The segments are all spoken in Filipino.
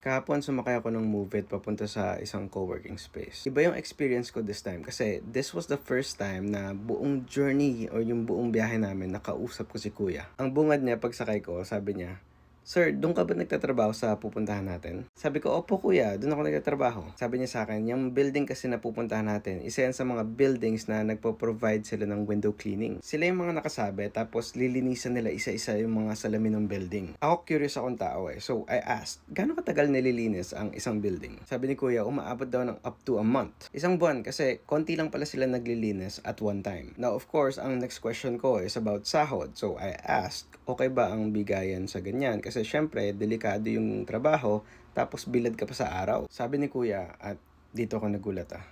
Kahapon sumakay ako ng Move papunta sa isang co-working space. Iba yung experience ko this time kasi this was the first time na buong journey or yung buong biyahe namin nakausap ko si kuya. Ang bungad niya pagsakay ko, sabi niya, Sir, doon ka ba nagtatrabaho sa pupuntahan natin? Sabi ko, opo kuya, doon ako nagtatrabaho. Sabi niya sa akin, yung building kasi na pupuntahan natin, isa yan sa mga buildings na nagpo-provide sila ng window cleaning. Sila yung mga nakasabi, tapos lilinisan nila isa-isa yung mga salamin ng building. Ako curious akong tao eh, so I asked, gaano katagal nililinis ang isang building? Sabi ni kuya, umaabot daw ng up to a month. Isang buwan kasi konti lang pala sila naglilinis at one time. Now of course, ang next question ko is about sahod. So I asked, okay ba ang bigayan sa ganyan? Kasi syempre, delikado yung trabaho, tapos bilad ka pa sa araw. Sabi ni kuya, at dito ako nagulat ah,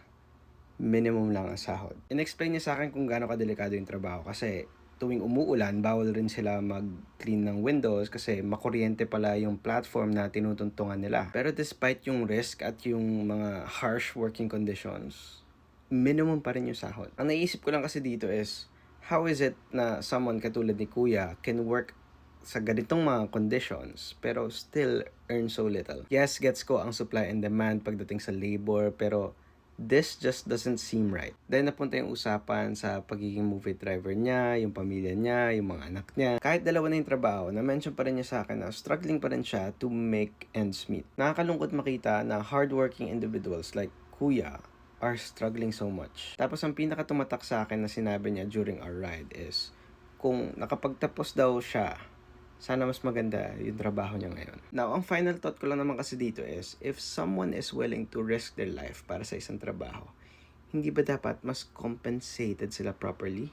minimum lang ang sahod. In-explain niya sa akin kung gaano kadelikado yung trabaho kasi tuwing umuulan, bawal rin sila mag-clean ng windows kasi makuryente pala yung platform na tinutuntungan nila. Pero despite yung risk at yung mga harsh working conditions, minimum pa rin yung sahod. Ang naisip ko lang kasi dito is, how is it na someone katulad ni Kuya can work sa ganitong mga conditions pero still earn so little. Yes, gets ko ang supply and demand pagdating sa labor pero this just doesn't seem right. Then napunta yung usapan sa pagiging movie driver niya, yung pamilya niya, yung mga anak niya. Kahit dalawa na yung trabaho, na-mention pa rin niya sa akin na struggling pa rin siya to make ends meet. Nakakalungkot makita na hardworking individuals like Kuya are struggling so much. Tapos ang pinaka tumatak sa akin na sinabi niya during our ride is kung nakapagtapos daw siya sana mas maganda yung trabaho niya ngayon. Now, ang final thought ko lang naman kasi dito is, if someone is willing to risk their life para sa isang trabaho, hindi ba dapat mas compensated sila properly?